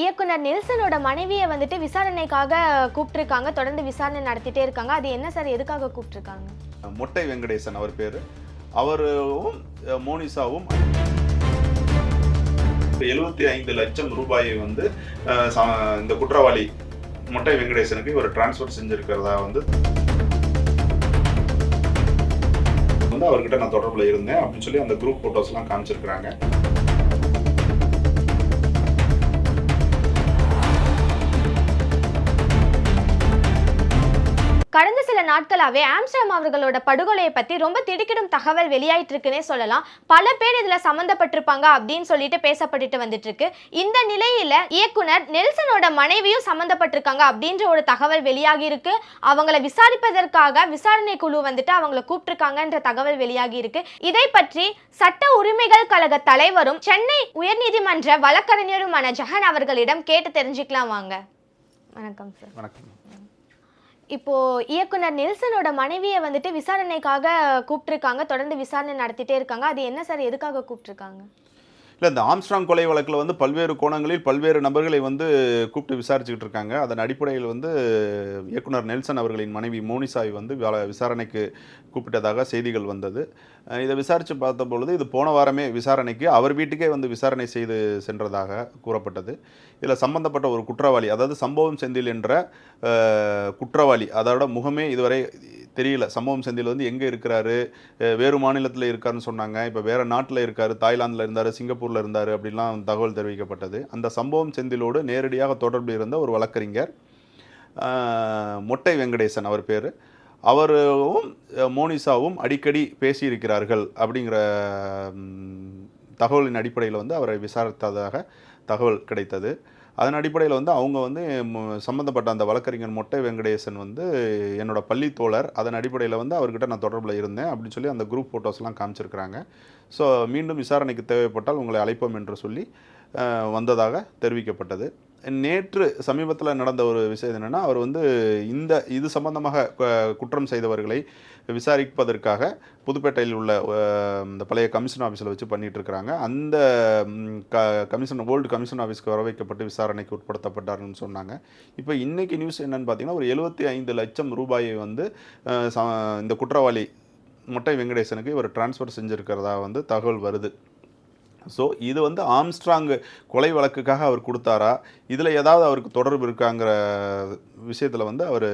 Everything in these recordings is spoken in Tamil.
இயக்குனர் நெல்சனோட மனைவியை வந்துட்டு விசாரணைக்காக கூப்பிட்டுருக்காங்க. தொடர்ந்து விசாரணை நடத்திட்டே இருக்காங்க. அது என்ன சார்? எதுக்காக கூப்பிட்டுருக்காங்க? மொட்டை வெங்கடேசன் அவர் பேர். அவரும் மோனிசாவும் எழுபத்தி ஐந்து லட்சம் ரூபாயை வந்து இந்த குற்றவாளி மொட்டை வெங்கடேசனுக்கு இவர் டிரான்ஸ்ஃபர் செஞ்சிருக்கிறதா வந்து வந்து அவர்கிட்ட நான் தொடர்பில் இருந்தேன் அப்படின்னு சொல்லி அந்த குரூப் ஃபோட்டோஸ்லாம் காமிச்சிருக்கிறாங்க. கடந்த சில நாட்களாகவே ஆம்ஸ்டாம் அவர்களோட படுகொலையை பற்றி ரொம்ப திடுக்கிடும் தகவல் வெளியாயிட்டு இருக்குன்னே சொல்லலாம். பல பேர் இதில் சம்மந்தப்பட்டிருப்பாங்க அப்படின்னு சொல்லிட்டு பேசப்பட்டுட்டு வந்துட்டு இருக்கு இந்த நிலையில் இயக்குனர் நெல்சனோட மனைவியும் சம்மந்தப்பட்டிருக்காங்க அப்படின்ற ஒரு தகவல் வெளியாகி இருக்கு அவங்கள விசாரிப்பதற்காக விசாரணை குழு வந்துட்டு அவங்கள கூப்பிட்டுருக்காங்கன்ற தகவல் வெளியாகி இருக்கு இதை பற்றி சட்ட உரிமைகள் கழக தலைவரும் சென்னை உயர்நீதிமன்ற வழக்கறிஞருமான ஜெகன் அவர்களிடம் கேட்டு தெரிஞ்சுக்கலாம் வாங்க. வணக்கம் சார். வணக்கம். இப்போ இயக்குனர் நெல்சனோட மனைவியை வந்துட்டு விசாரணைக்காக கூப்பிட்டுருக்காங்க. தொடர்ந்து விசாரணை நடத்திட்டே இருக்காங்க. அது என்ன சார்? எதுக்காக கூப்பிட்டுருக்காங்க? இல்லை இந்த ஆம்ஸ்ட்ராங் கொலை வழக்கில் வந்து பல்வேறு கோணங்களில் பல்வேறு நபர்களை வந்து கூப்பிட்டு விசாரிச்சுக்கிட்டு இருக்காங்க. அதன் அடிப்படையில் வந்து இயக்குனர் நெல்சன் அவர்களின் மனைவி மோனிசாய் வந்து விசாரணைக்கு கூப்பிட்டதாக செய்திகள் வந்தது. இதை விசாரித்து பார்த்த பொழுது இது போன வாரமே விசாரணைக்கு அவர் வீட்டுக்கே வந்து விசாரணை செய்து சென்றதாக கூறப்பட்டது. இதில் சம்பந்தப்பட்ட ஒரு குற்றவாளி அதாவது சம்பவம் செந்தில் என்ற குற்றவாளி அதோட முகமே இதுவரை தெரியல. சம்பவம் செந்தில் வந்து எங்கே இருக்கிறாரு? வேறு மாநிலத்தில் இருக்காருன்னு சொன்னாங்க. இப்போ வேறு நாட்டில் இருக்கார் தாய்லாந்தில் இருந்தார் சிங்கப்பூரில் இருந்தார் அப்படிலாம் தகவல் தெரிவிக்கப்பட்டது. அந்த சம்பவம் செந்திலோடு நேரடியாக தொடர்பு இருந்த ஒரு வழக்கறிஞர் மொட்டை வெங்கடேசன் அவர் பேர். அவரும் மோனிசாவும் அடிக்கடி பேசியிருக்கிறார்கள் அப்படிங்கிற தகவலின் அடிப்படையில் வந்து அவரை விசாரித்ததாக தகவல் கிடைத்தது. அதன் அடிப்படையில் வந்து அவங்க வந்து சம்மந்தப்பட்ட அந்த வழக்கறிஞர் மொட்டை வெங்கடேசன் வந்து என்னோட பள்ளி தோழர். அதன் அடிப்படையில் வந்து அவர்கிட்ட நான் தொடர்பில் இருந்தேன். அப்படின்னு சொல்லி அந்த குரூப் ஃபோட்டோஸ்லாம் காமிச்சிருக்கிறாங்க. ஸோ மீண்டும் விசாரணைக்கு தேவைப்பட்டால் உங்களை அழைப்போம் என்று சொல்லி வந்ததாக தெரிவிக்கப்பட்டது. நேற்று சமீபத்தில் நடந்த ஒரு விஷயம் என்னென்னா அவர் வந்து இந்த இது சம்பந்தமாக குற்றம் செய்தவர்களை விசாரிப்பதற்காக புதுப்பேட்டையில் உள்ள இந்த பழைய கமிஷன் ஆஃபீஸில் வச்சு பண்ணிகிட்ருக்கிறாங்க அந்த க கமிஷன் ஓல்டு கமிஷன் ஆஃபீஸ்க்கு வர வைக்கப்பட்டு விசாரணைக்கு உட்படுத்தப்பட்டார்னு சொன்னாங்க. இப்போ இன்றைக்கி நியூஸ் என்னென்னு பார்த்தீங்கன்னா ஒரு எழுபத்தி ஐந்து லட்சம் ரூபாயை வந்து இந்த குற்றவாளி மொட்டை வெங்கடேசனுக்கு இவர் டிரான்ஸ்ஃபர் செஞ்சுருக்கிறதா வந்து தகவல் வருது. ஸோ இது வந்து ஆம்ஸ்ட்ராங் கொலை வழக்குக்காக அவர் கொடுத்தாரா? இதில் ஏதாவது அவருக்கு தொடர்பு இருக்காங்கிற விஷயத்தில் வந்து அவர்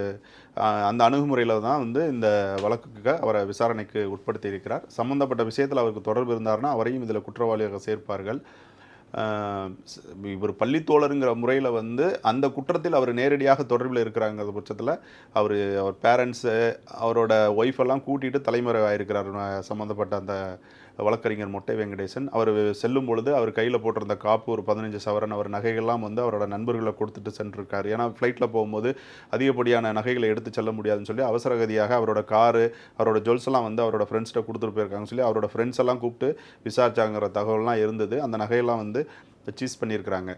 அந்த அணுகுமுறையில் தான் வந்து இந்த வழக்குக்கு அவரை விசாரணைக்கு உட்படுத்தி இருக்கிறார் சம்மந்தப்பட்ட விஷயத்தில் அவருக்கு தொடர்பு இருந்தார்னா அவரையும் இதில் குற்றவாளியாக சேர்ப்பார்கள். இவர் பள்ளித்தோழருங்கிற முறையில் வந்து அந்த குற்றத்தில் அவர் நேரடியாக தொடர்பில் இருக்கிறாங்கிற பட்சத்தில் அவர் அவர் பேரண்ட்ஸு அவரோட ஒய்ஃப் எல்லாம் கூட்டிகிட்டு தலைமறைவாயிருக்கிறார் சம்மந்தப்பட்ட அந்த வழக்கறிஞர் மொட்டை வெங்கடேசன். அவர் செல்லும் பொழுது அவர் கையில் போட்டிருந்த காப்பு ஒரு பதினஞ்சு சவரன் அவர் நகைகள்லாம் வந்து அவரோட நண்பர்களை கொடுத்துட்டு சென்றிருக்காரு. ஏன்னா ஃப்ளைட்டில் போகும்போது அதிகப்படியான நகைகளை எடுத்து செல்ல முடியாதுன்னு சொல்லி அவசரகதியாக அவரோட காரு அவரோட ஜுவல்ஸ் எல்லாம் வந்து அவரோட ஃப்ரெண்ட்ஸ்கிட்ட கொடுத்துட்டு போயிருக்காங்கன்னு சொல்லி அவரோட ஃப்ரெண்ட்ஸ் எல்லாம் கூப்பிட்டு விசாரிச்சாங்கிற தகவல்லாம் இருந்தது. அந்த நகையெல்லாம் வந்து சீஸ் பண்ணியிருக்கிறாங்க.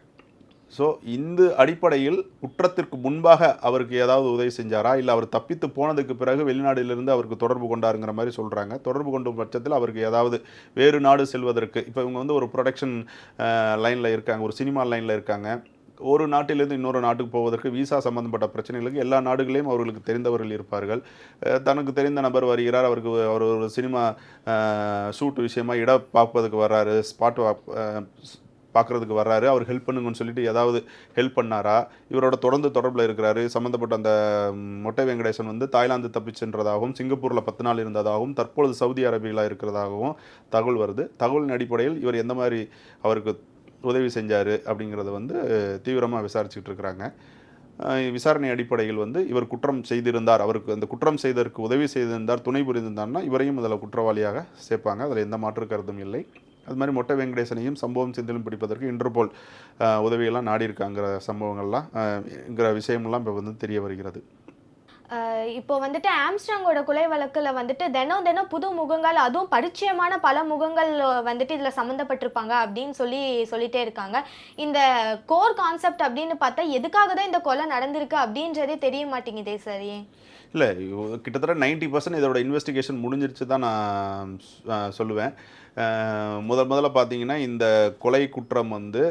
ஸோ இந்த அடிப்படையில் குற்றத்திற்கு முன்பாக அவருக்கு ஏதாவது உதவி செஞ்சாரா? இல்லை அவர் தப்பித்து போனதுக்கு பிறகு வெளிநாட்டிலிருந்து அவருக்கு தொடர்பு கொண்டாருங்கிற மாதிரி சொல்கிறாங்க தொடர்பு கொண்ட பட்சத்தில் அவருக்கு ஏதாவது வேறு நாடு செல்வதற்கு இப்போ இவங்க வந்து ஒரு ப்ரொடக்ஷன் லைனில் இருக்காங்க ஒரு சினிமா லைனில் இருக்காங்க. ஒரு நாட்டிலிருந்து இன்னொரு நாட்டுக்கு போவதற்கு விசா சம்பந்தப்பட்ட பிரச்சனைகளுக்கு எல்லா நாடுகளையும் அவர்களுக்கு தெரிந்தவர்கள் இருப்பார்கள். தனக்கு தெரிந்த நபர் வருகிறார் அவருக்கு அவர் ஒரு சினிமா ஷூட் விஷயமா இடம் பார்ப்பதுக்கு வர்றாரு ஸ்பாட் பார்க்குறதுக்கு வர்றாரு. அவர் ஹெல்ப் பண்ணுங்கன்னு சொல்லிட்டு ஏதாவது ஹெல்ப் பண்ணாரா? இவரோட தொடர்ந்து தொடர்பில் இருக்கிறாரு. சம்மந்தப்பட்ட அந்த மொட்டை வெங்கடேசன் வந்து தாய்லாந்து தப்பிச்சென்றதாகவும் சிங்கப்பூரில் பத்து நாள் இருந்ததாகவும் தற்பொழுது சவுதி அரேபியாவில் இருக்கிறதாகவும் தகவல் வருது. தகவலின் அடிப்படையில் இவர் எந்த மாதிரி அவருக்கு உதவி செஞ்சார் அப்படிங்கிறத வந்து தீவிரமாக விசாரிச்சுட்டு இருக்கிறாங்க. விசாரணை அடிப்படையில் வந்து இவர் குற்றம் செய்திருந்தார். அவருக்கு அந்த குற்றம் செய்ததற்கு உதவி செய்திருந்தார் துணை புரிந்திருந்தார்னா இவரையும் அதில் குற்றவாளியாக சேர்ப்பாங்க. அதில் எந்த மாற்று கருத்தும் இல்லை. அது மாதிரி மொட்டை வெங்கடேசனையும் சம்பவம் செந்திலும் பிடிப்பதற்கு இன்டர்போல் உதவியெல்லாம் நாடி இருக்காங்கிற சம்பவங்கள்லாம் அஹ், விஷயமெல்லாம் இப்போ வந்து தெரிய வருகிறது. இப்போ வந்துட்டு ஆம்ஸ்டாங்கோட கொலை வழக்கில் வந்துட்டு தினம் தினம் புது முகங்கள் அதுவும் பரிச்சயமான பல முகங்கள் வந்துட்டு இதில் சம்மந்தப்பட்டிருப்பாங்க அப்படின்னு சொல்லி சொல்லிட்டே இருக்காங்க. இந்த கோர் கான்செப்ட் அப்படின்னு பார்த்தா எதுக்காக தான் இந்த கொலை நடந்திருக்கு அப்படின்றதே தெரிய மாட்டேங்குதே சரி. இல்லை கிட்டத்தட்ட நைன்ட்டி பர்சன்ட் இதோட இன்வெஸ்டிகேஷன் முடிஞ்சிருச்சு தான் நான் சொல்லுவேன். முதல் முதல்ல பார்த்தீங்கன்னா இந்த கொலை குற்றம் வந்து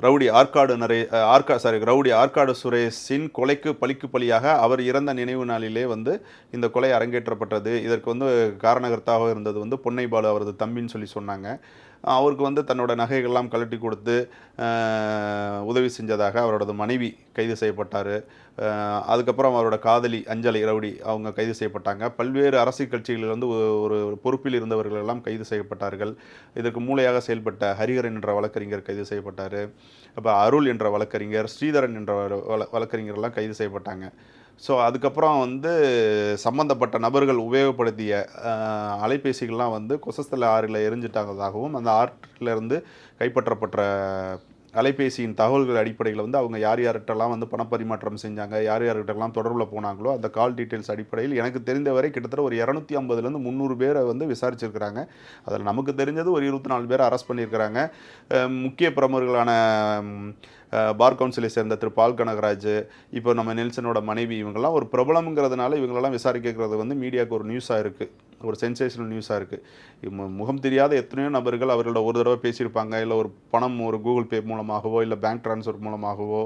ரவுடி ஆற்காடு நரே அஹ், ஆற்கா சாரி ரவுடி ஆற்காடு சுரேஷின் கொலைக்கு பழிக்கு பலியாக அவர் இறந்த நினைவு நாளிலே வந்து இந்த கொலை அரங்கேற்றப்பட்டது. இதற்கு வந்து காரணகர்த்தாக இருந்தது வந்து பொன்னை பாலு அவரது தம்பின்னு சொல்லி சொன்னாங்க. அவருக்கு வந்து தன்னோட நகைகள்லாம் கழட்டி கொடுத்து உதவி செஞ்சதாக அவரோடது மனைவி கைது செய்யப்பட்டார். அதுக்கப்புறம் அவரோட காதலி அஞ்சலி ரவுடி அவங்க கைது செய்யப்பட்டாங்க. பல்வேறு அரசியல் கட்சிகளில் வந்து ஒரு ஒரு பொறுப்பில் இருந்தவர்கள் எல்லாம் கைது செய்யப்பட்டார்கள். இதற்கு மூளையாக செயல்பட்ட ஹரிஹரன் என்ற வழக்கறிஞர் கைது செய்யப்பட்டார். அப்போ அருள் என்ற வழக்கறிஞர் ஸ்ரீதரன் என்ற வழ- வழக்கறிஞர்லாம் கைது செய்யப்பட்டாங்க. ஸோ அதுக்கப்புறம் வந்து சம்மந்தப்பட்ட நபர்கள் உபயோகப்படுத்திய அலைபேசிகள்லாம் வந்து கொசஸ்தல ஆறில் எரிஞ்சிட்டாங்கதாகவும் அந்த ஆற்றிலிருந்து கைப்பற்றப்பட்ட அலைபேசியின் தகவல்கள் அடிப்படையில் வந்து அவங்க யார் யார்கிட்டலாம் வந்து பணப்பரிமாற்றம் செஞ்சாங்க யார் யார்கிட்டலாம் தொடர்பில் போனாங்களோ அந்த கால் டீட்டெயில்ஸ் அடிப்படையில் எனக்கு தெரிந்தவரை கிட்டத்தட்ட ஒரு இரநூத்தி ஐம்பதுலேருந்து முந்நூறு பேரை வந்து விசாரிச்சிருக்கிறாங்க. அதில் நமக்கு தெரிஞ்சது ஒரு இருபத்தி நாலு பேரை அரெஸ்ட் பண்ணியிருக்கிறாங்க. முக்கிய பிரமுகர்களான பார் கவுன்சிலை சேர்ந்த திரு பால் கனகராஜ் இப்போ நம்ம நெல்சனோட மனைவி இவங்கெல்லாம் ஒரு பிரபலம்ங்கிறதுனால இவங்களெல்லாம் விசாரிக்கிறது வந்து மீடியாவுக்கு ஒரு நியூஸாக இருக்குது ஒரு சென்சேஷனல் நியூஸாக இருக்குது முகம் தெரியாத எத்தனையோ நபர்கள் அவர்களோட ஒரு தடவை பேசியிருப்பாங்க. இல்லை ஒரு பணம் ஒரு கூகுள் பே மூலமாகவோ இல்லை பேங்க் ட்ரான்ஸ்ஃபர் மூலமாகவோ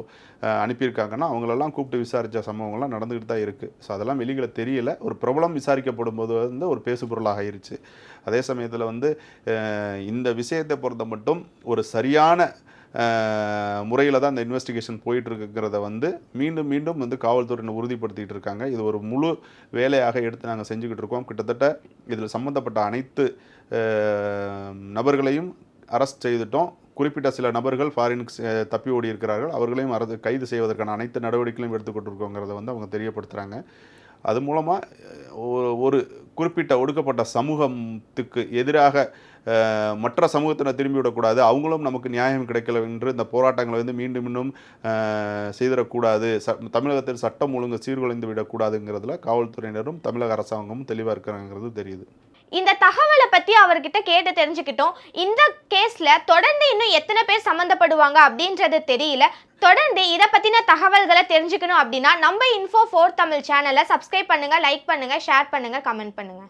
அனுப்பியிருக்காங்கன்னா அவங்களெல்லாம் கூப்பிட்டு விசாரித்த சம்பவங்கள்லாம் நடந்துக்கிட்டு தான் இருக்குது ஸோ அதெல்லாம் வெளியில் தெரியல. ஒரு பிரபலம் விசாரிக்கப்படும் போது வந்து ஒரு பேசுபொருளாக ஆயிருச்சு. அதே சமயத்தில் வந்து இந்த விஷயத்தை பொறுத்த மட்டும் ஒரு சரியான முறையில் தான் இந்த இன்வெஸ்டிகேஷன் போயிட்டுருக்குங்கிறத வந்து மீண்டும் மீண்டும் வந்து காவல்துறையினர் உறுதிப்படுத்திகிட்டு இருக்காங்க. இது ஒரு முழு வேலையாக எடுத்து நாங்கள் செஞ்சுக்கிட்டு இருக்கோம். கிட்டத்தட்ட இதில் சம்மந்தப்பட்ட அனைத்து நபர்களையும் அரெஸ்ட் செய்துட்டோம். குறிப்பிட்ட சில நபர்கள் ஃபாரினுக்கு தப்பி ஓடி இருக்கிறார்கள். அவர்களையும் அரசு கைது செய்வதற்கான அனைத்து நடவடிக்கைகளையும் எடுத்துக்கொண்டிருக்கோங்கிறத வந்து அவங்க தெரியப்படுத்துகிறாங்க அது மூலமாக ஒரு குறிப்பிட்ட ஒடுக்கப்பட்ட சமூகத்துக்கு எதிராக மற்ற சமூகத்தினர் திரும்பி விடக்கூடாது அவங்களும் நமக்கு நியாயம் கிடைக்கல என்று இந்த போராட்டங்களை வந்து மீண்டும் மீண்டும் செய்திடக்கூடாது. ச தமிழகத்தில் சட்டம் ஒழுங்கு சீர்குலைந்து விடக்கூடாதுங்கிறதுல காவல்துறையினரும் தமிழக அரசாங்கமும் தெளிவாக இருக்கிறாங்கிறது தெரியுது. இந்த தகவலை பத்தி அவர்கிட்ட கேட்டு தெரிஞ்சுக்கிட்டோம். இந்த கேஸ்ல தொடர்ந்து இன்னும் எத்தனை பேர் சம்மந்தப்படுவாங்க அப்படின்றது தெரியல. தொடர்ந்து இதை பத்தின தகவல்களை தெரிஞ்சுக்கணும் அப்படின்னா நம்ம இன்ஃபோ ஃபோர் தமிழ் சேனலை சப்ஸ்கிரைப் பண்ணுங்க லைக் பண்ணுங்க ஷேர் பண்ணுங்க கமெண்ட் பண்ணுங்க.